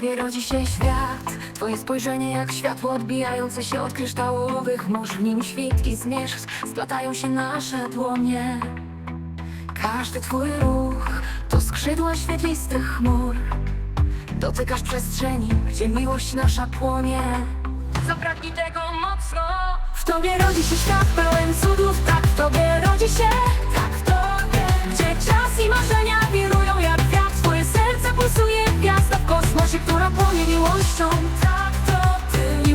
tobie rodzi się świat. Twoje spojrzenie jak światło odbijające się od kryształowych mórz. W nim świt i zmierzch splatają się nasze dłonie. Każdy twój ruch to skrzydła świetlistych chmur. Dotykasz przestrzeni, gdzie miłość nasza płonie. Zapragnij tego mocno. W tobie rodzi się świat pełen cudów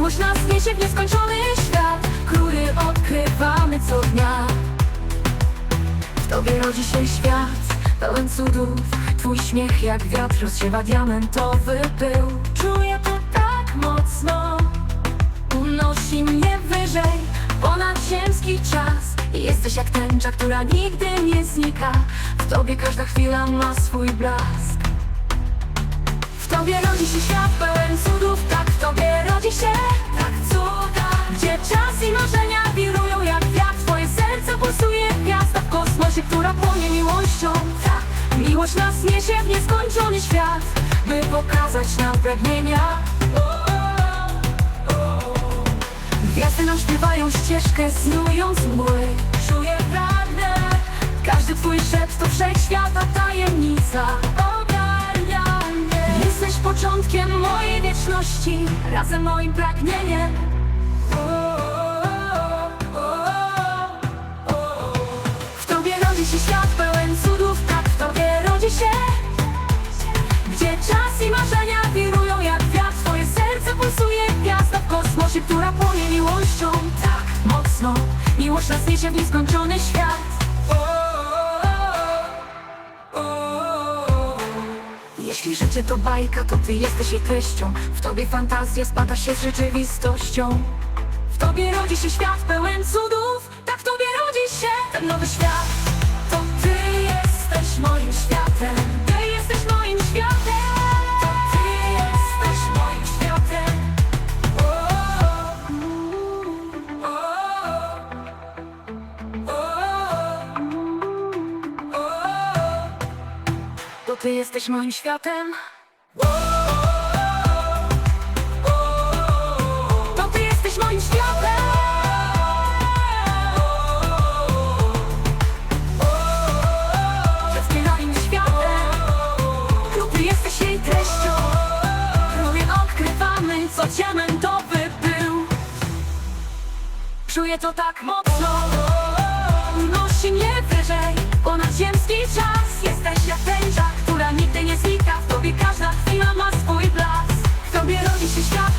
Miłość nas niesie w nieskończony świat Który odkrywamy co dnia. W tobie rodzi się świat pełen cudów Twój śmiech jak wiatr rozsiewa diamentowy pył. Czuję to tak mocno Unosi mnie wyżej ponad ziemski czas. Jesteś jak tęcza, która nigdy nie znika. W tobie każda chwila ma swój blask. W tobie rodzi się świat pełen która płonie miłością. Tak, miłość nas niesie w nieskończony świat By pokazać nam pragnienia. Gwiazdy nam śpiewają ścieżkę, snując mgły. Czuję prawdę, każdy twój szept to wszechświata tajemnica. Ogarnia mnie Jesteś początkiem mojej wieczności, razem moim pragnieniem Miłość nas niesie w nieskończony świat. Jeśli życie to bajka, to ty jesteś jej treścią. W tobie fantazja spada się z rzeczywistością. W tobie rodzi się świat pełen cudów Tak w tobie rodzi się ten nowy świat ty jesteś moim światem. To ty jesteś moim światem. Moim światem. To ty jesteś jej treścią. Krój odkrywamy co diamentowy był. Czuję to tak mocno she stopped.